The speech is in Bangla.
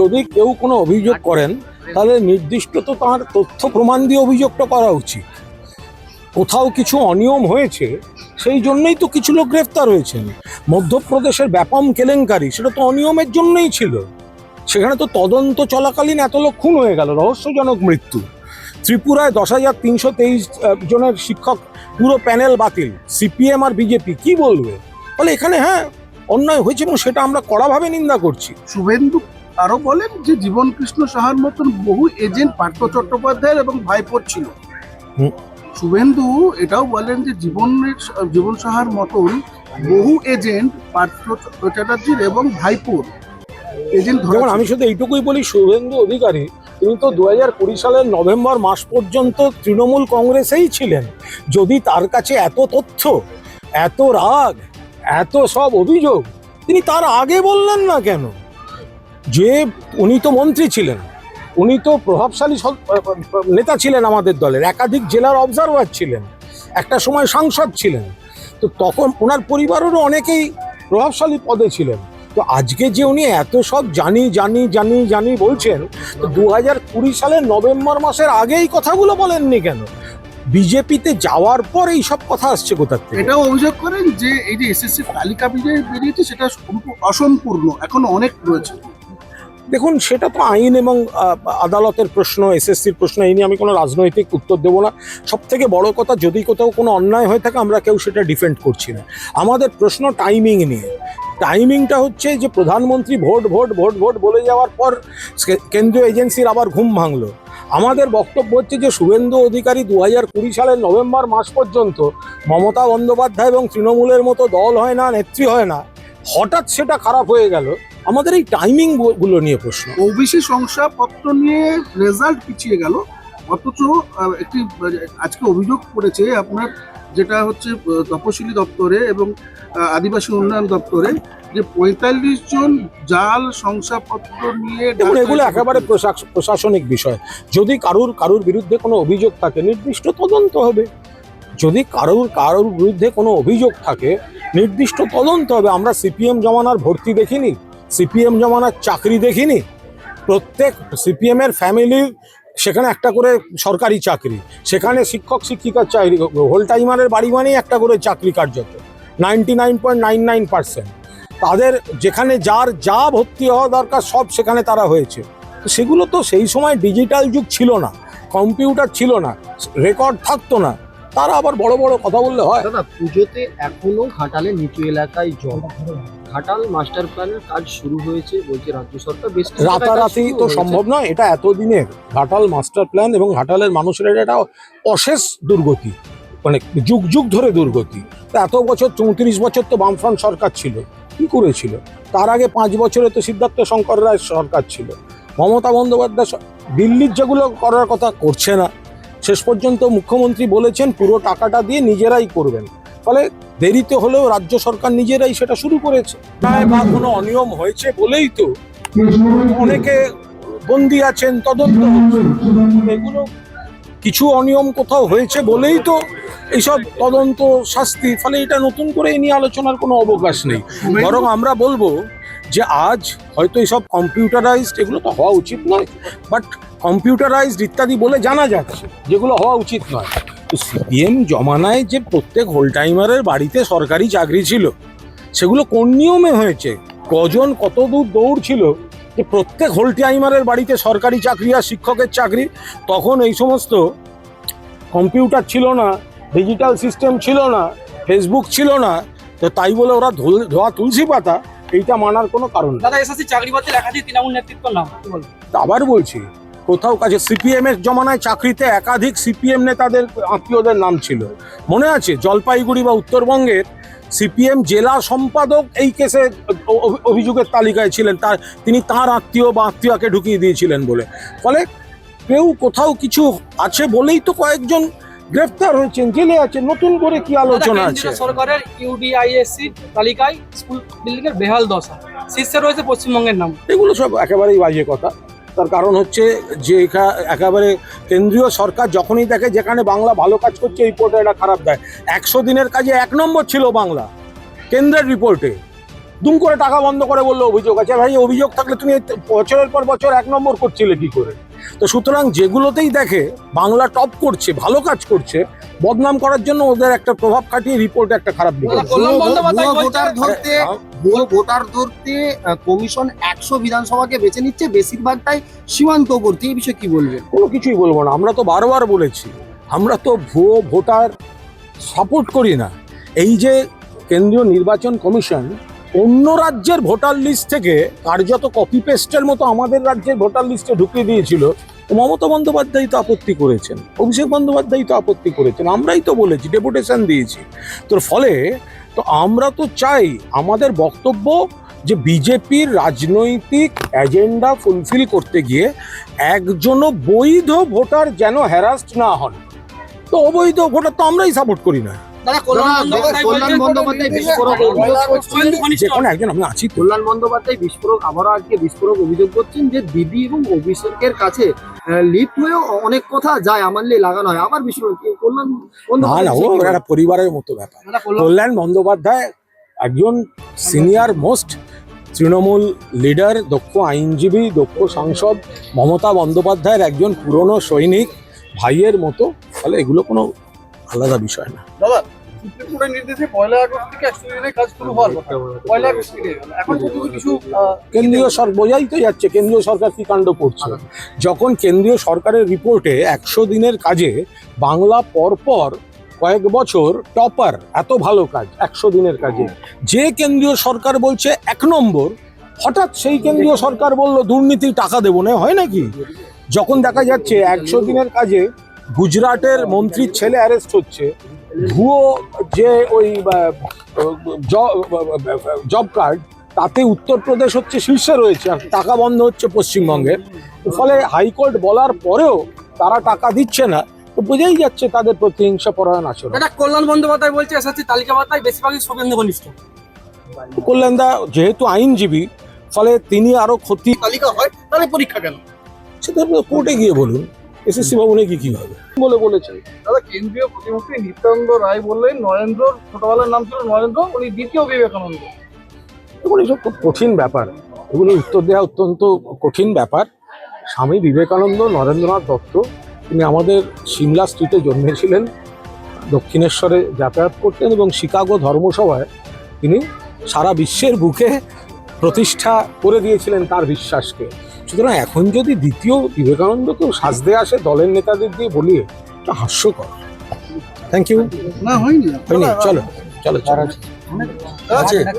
যদি কেউ কোনো অভিযোগ করেন, তাহলে নির্দিষ্ট তো তাঁর তথ্য প্রমাণ দিয়ে অভিযোগটা করা উচিত। কোথাও কিছু অনিয়ম হয়েছে, সেই জন্যই তো কিছু লোক গ্রেফতার হয়েছেন। মধ্যপ্রদেশের ব্যাপম কেলেঙ্কারি, সেটা তো অনিয়মের জন্যই ছিল। সেখানে তো তদন্ত চলাকালীন এত লোক খুন হয়ে গেল, রহস্যজনক মৃত্যু। ত্রিপুরায় দশ হাজার তিনশো তেইশ জনের শিক্ষক, পুরো প্যানেল বাতিল, সিপিএম আর বিজেপি, কি বলবে? ফলে এখানে হ্যাঁ অন্যায় হয়েছে এবং সেটা আমরা কড়াভাবে নিন্দা করছি। শুভেন্দু আরও বলেন যে জীবন কৃষ্ণ সাহার মতন বহু এজেন্ট পার্থ চট্টোপাধ্যায়ের এবং ভাইপোর ছিল। শুভেন্দু এটাও বলেন যে জীবনের জীবন সাহার মতন বহু এজেন্ট পার্থ চ্যাটার্জির এবং ভাইপোর এজেন্ট ধরা যেমন ছিল। আমি শুধু এইটুকুই বলি শুভেন্দু অধিকারী তিনি তো দু হাজার কুড়ি সালের নভেম্বর মাস পর্যন্ত তৃণমূল কংগ্রেসেই ছিলেন। যদি তার কাছে এত তথ্য এত রাগ এত সব অভিযোগ তিনি তার আগে বললেন না কেন? যে উনি তো মন্ত্রী ছিলেন, উনি তো প্রভাবশালী নেতা ছিলেন আমাদের দলের, একাধিক জেলার অবজারভার ছিলেন, একটা সময় সাংসদ ছিলেন। তো তখন ওনার পরিবারেরও অনেকেই প্রভাবশালী পদে ছিলেন। তো আজকে যে উনি এত সব জানি জানি জানি জানি বলছেন, তো দু হাজার কুড়ি সালের নভেম্বর মাসের আগেই কথাগুলো বলেননি কেন? বিজেপিতে যাওয়ার পর এই সব কথা আসছে কোথা থেকে? এটাও অভিযোগ করেন যে এই যে এসএসসি তালিকা বেরিয়েছে, সেটা সম্পূর্ণ অসম্পূর্ণ, এখনও অনেক রয়েছে। দেখুন, সেটা তো আইন এবং আদালতের প্রশ্ন, এসএসসির প্রশ্ন, এই নিয়ে আমি কোনো রাজনৈতিক উত্তর দেবো না। সব থেকে বড় কথা, যদি কোথাও কোনো অন্যায় হয়ে থাকে, আমরা কেউ সেটা ডিফেন্ড করছি না। আমাদের প্রশ্ন টাইমিং নিয়ে। টাইমিংটা হচ্ছে যে, প্রধানমন্ত্রী ভোট ভোট ভোট ভোট বলে যাওয়ার পর কেন্দ্রীয় এজেন্সির আবার ঘুম ভাঙলো। আমাদের বক্তব্য হচ্ছে যে, শুভেন্দু অধিকারী দু হাজার কুড়ি সালের নভেম্বর মাস পর্যন্ত মমতা বন্দ্যোপাধ্যায় এবং তৃণমূলের মতো দল হয় না, নেত্রী হয় না। হঠাৎ সেটা খারাপ হয়ে গেল। আমাদের এই টাইমিংগুলো নিয়ে প্রশ্ন। ওবিসি শংসাপত্র নিয়ে রেজাল্ট পিছিয়ে গেল। অথচ একটি আজকে অভিযোগ করেছে আপনার যেটা হচ্ছে তপশিলি দপ্তরে এবং আদিবাসী উন্নয়ন দপ্তরে যে পঁয়তাল্লিশ জন জাল শংসাপত্র নিয়ে দেখুন এগুলো একেবারে প্রশাস- প্রশাসনিক বিষয়। যদি কারুর কারুর বিরুদ্ধে কোনো অভিযোগ থাকে নির্দিষ্ট তদন্ত হবে। যদি কারুর কারুর বিরুদ্ধে কোনো অভিযোগ থাকে নির্দিষ্ট তদন্ত হবে। আমরা সিপিএম জমানার ভর্তি দেখিনি। সিপিএম জমানার চাকরি দেখিনি, প্রত্যেক সিপিএম এর ফ্যামিলির সেখানে একটা করে সরকারি চাকরি, সেখানে শিক্ষক শিক্ষিকার চাকরি হোল টাইমারের বাড়ি মানেই একটা করে চাকরি কার্যত ninety nine point nine nine percent তাদের যেখানে যার যা ভর্তি হওয়া দরকার সব সেখানে তারা হয়েছে। সেগুলো তো সেই সময় ডিজিটাল যুগ ছিল না কম্পিউটার ছিল না রেকর্ড থাকতো না। তারা আবার বড় বড় কথা বললে হয়। দাদা, পুজোতে এখনও ঘাটালের নিচু এলাকায় জল। ঘাটাল মাস্টার প্ল্যানের কাজ শুরু হয়েছে বলছে রাজ্য সরকার। বেশ রাতারাতি তো সম্ভব নয় এটা এতদিনের ঘাটাল মাস্টার প্ল্যান এবং ঘাটালের মানুষের এটা অশেষ দুর্গতি মানে যুগ যুগ ধরে দুর্গতি। এত বছর চৌত্রিশ বছর তো বামফ্রন্ট সরকার ছিল কি করেছিল? তার আগে পাঁচ বছরে তো সিদ্ধার্থ শঙ্কর রায় সরকার ছিল। মমতা বন্দ্যোপাধ্যায় দিল্লির যেগুলো করার কথা করছে না শেষ পর্যন্ত মুখ্যমন্ত্রী বলেছেন পুরো টাকাটা দিয়ে নিজেরাই করবেন। ফলে দেরিতে হলেও রাজ্য সরকার নিজেরাই সেটা শুরু করেছে। বা কোনো অনিয়ম হয়েছে বলেই তো অনেকে বন্দি আছেন, তদন্ত এগুলো কিছু অনিয়ম কোথাও হয়েছে বলেই তো এইসব তদন্ত শাস্তি, ফলে এটা নতুন করে এই নিয়ে আলোচনার কোনো অবকাশ নেই। বরং আমরা বলব যে আজ হয়তো এইসব কম্পিউটারাইজড, এগুলো তো হওয়া উচিত নয়, বাট কম্পিউটারাইজড ইত্যাদি বলে জানা যাচ্ছে, যেগুলো হওয়া উচিত নয়। সিপিএম জমানায় যে প্রত্যেক হোল টাইমারের বাড়িতে সরকারি চাকরি ছিল সেগুলো কোন নিয়মে হয়েছে? কজন কত দূর দৌড় ছিল? যে প্রত্যেক হোল টাইমারের বাড়িতে সরকারি চাকরি আর শিক্ষকের চাকরি তখন এই সমস্ত কম্পিউটার ছিল না ডিজিটাল সিস্টেম ছিল না ফেসবুক ছিল না তো তাই বলে ওরা ধোয়া তুলসী পাতা এইটা মানার কোনো কারণ দাদা এসএসসি চাকরি বাতিল একাধিক তৃণমূল নেতৃত্ব তা আবার বলছি কোথাও কাছে সিপিএম এর জমানায় চাকরিতে একাধিক সিপিএম নেতাদের আত্মীয়দের নাম ছিল। মনে আছে জলপাইগুড়ি বা উত্তরবঙ্গের সিপিএম জেলা সম্পাদক এই কেসে অভিযোগের তালিকায় ছিলেন। তার তিনি তার আত্মীয় বা আত্মীয়কে ঢুকিয়ে দিয়েছিলেন বলে। ফলে কেউ কোথাও কিছু আছে বলেই তো কয়েকজন গ্রেফতার হয়েছেন। জেলে আছে নতুন করে কি আলোচনা আছে? সরকারের ইউডিআইএসসি তালিকায় স্কুল বিল্ডিং এর বেহাল দশা। শীর্ষে রয়েছে পশ্চিমবঙ্গের নাম। এগুলো সব একেবারেই বাজে কথা। তার কারণ হচ্ছে যে একেবারে কেন্দ্রীয় সরকার যখনই দেখে যেখানে বাংলা ভালো কাজ করছে রিপোর্টে এটা খারাপ দেয়। একশো দিনের কাজে এক নম্বর ছিল বাংলা, কেন্দ্রের রিপোর্টে দুম করে টাকা বন্ধ করে বলল অভিযোগ আছে। ভাই, অভিযোগ থাকলে তুমি বছরের পর বছর এক নম্বর করছিলে কি করে? তো সুতরাং যেগুলোতেই দেখে বাংলা টপ করছে ভালো কাজ করছে বদনাম করার জন্য ওদের একটা প্রভাব খাটিয়ে রিপোর্ট একটা খারাপ ভোটার ধরতে ভোটার ধরতে কমিশন একশো বিধানসভাকে বেছে নিচ্ছে বেশিরভাগটাই সীমান্তবর্তী এই বিষয়ে কি বলবেন? কোনো কিছুই বলব না আমরা তো বারবার বলেছি আমরা তো ভুয়ো ভোটার সাপোর্ট করি না। এই যে কেন্দ্রীয় নির্বাচন কমিশন অন্য রাজ্যের ভোটার লিস্ট থেকে কার্যত কপি পেস্টের মতো আমাদের রাজ্যের ভোটার লিস্টে ঢুকিয়ে দিয়েছিল মমতা বন্দ্যোপাধ্যায় তো আপত্তি করেছেন, অভিষেক বন্দ্যোপাধ্যায় তো আপত্তি করেছেন, আমরাই তো বলেছি ডেপুটেশন দিয়েছি। তোর ফলে তো আমরা তো চাই আমাদের বক্তব্য যে বিজেপির রাজনৈতিক এজেন্ডা ফুলফিল করতে গিয়ে একজনও বৈধ ভোটার যেন হ্যারাস্ট না হন। তো অবৈধ ভোটার তো আমরাই সাপোর্ট করি না। কল্যাণ বন্দ্যোপাধ্যায় বিস্ফোরক। যে কোনো একজন আমি আছি কল্যাণ বন্দ্যোপাধ্যায় বিস্ফোরক আবারও আজকে বিস্ফোরক অভিযোগ করছেন যে দিদি এবং অভিষেকের কাছে লিফট হয়েও অনেক কথা যায় আমার লিয়ে লাগানো হয় আবার বিস্ফোরক কি কল্যাণ না না ও বিষয়ে কি বলবেন? একটা পরিবারের মতো ব্যাপার কল্যাণ- কল্যাণ বন্দ্যোপাধ্যায় একজন সিনিয়র মোস্ট তৃণমূল লিডার দক্ষ আইনজীবী দক্ষ সাংসদ মমতা বন্দ্যোপাধ্যায়ের একজন পুরনো সৈনিক ভাইয়ের মতো ফলে এগুলো কোনো আলাদা বিষয় না। দাদা সুপ্রিম কোর্টের নির্দেশে পয়লা আগস্ট থেকে একশো দিনের কাজ শুরু হওয়ার কথা। পয়লা আগস্ট থেকে। এখন পর্যন্ত কিছু কেন্দ্রীয় সরকার বোঝাই তো যাচ্ছে কেন্দ্রীয় সরকার কি কাণ্ড করছে। যখন কেন্দ্রীয় সরকারের রিপোর্টে একশো দিনের কাজে বাংলা পরপর কয়েক বছর টপার এত ভালো কাজ একশো দিনের কাজে। যে কেন্দ্রীয় সরকার বলছে এক নম্বর হঠাৎ সেই কেন্দ্রীয় সরকার বলল দুর্নীতি টাকা দেবো না হয় নাকি? যখন দেখা যাচ্ছে একশো দিনের কাজে গুজরাটের মন্ত্রীর ছেলে অ্যারেস্ট হচ্ছে। ভুয়ো যে ওই জব কার্ড তাতে উত্তরপ্রদেশ হচ্ছে শীর্ষে রয়েছে আর টাকা বন্ধ হচ্ছে পশ্চিমবঙ্গে। ফলে হাইকোর্ট বলার পরেও তারা টাকা দিচ্ছে না। তো বোঝাই যাচ্ছে তাদের প্রতিহিংসা পরায়ণ আচরণ। দাদা, কল্যাণ বন্দ্যোপাধ্যায় বলছে এসএসসি তালিকা পাতায় বেশিরভাগই শুভেন্দু ঘনিষ্ঠ। কল্যাণদা যেহেতু আইনজীবী ফলে তিনি আরও ক্ষতি তালিকা হয় তাহলে পরীক্ষা কেন? সেটা কোর্টে গিয়ে বলুন। এসএসসি ভবনে কি কি হবে? বলে বলেছে দাদা কেন্দ্রীয় প্রতিমন্ত্রী নিত্যানন্দ রায় বললেন নরেন্দ্র ছোটবেলার নাম ছিল নরেন্দ্র উনি দ্বিতীয় বিবেকানন্দ। এগুলো এসব খুব কঠিন ব্যাপার। এগুলো উত্তর দেওয়া অত্যন্ত কঠিন ব্যাপার। স্বামী বিবেকানন্দ নরেন্দ্রনাথ দত্ত তিনি আমাদের সিমলা স্ট্রিটে জন্মেছিলেন দক্ষিণেশ্বরে যাতায়াত করতেন এবং শিকাগো ধর্মসভায় তিনি সারা বিশ্বের বুকে প্রতিষ্ঠা করে দিয়েছিলেন তার বিশ্বাসকে। সুতরাং এখন যদি দ্বিতীয় বিবেকানন্দকেও সাজতে আসে দলের নেতাদের দিয়ে বলিয়ে এটা হাস্যকর। থ্যাংক ইউ না হয়নি। হয়নি? চলো চলো চলো। আছে?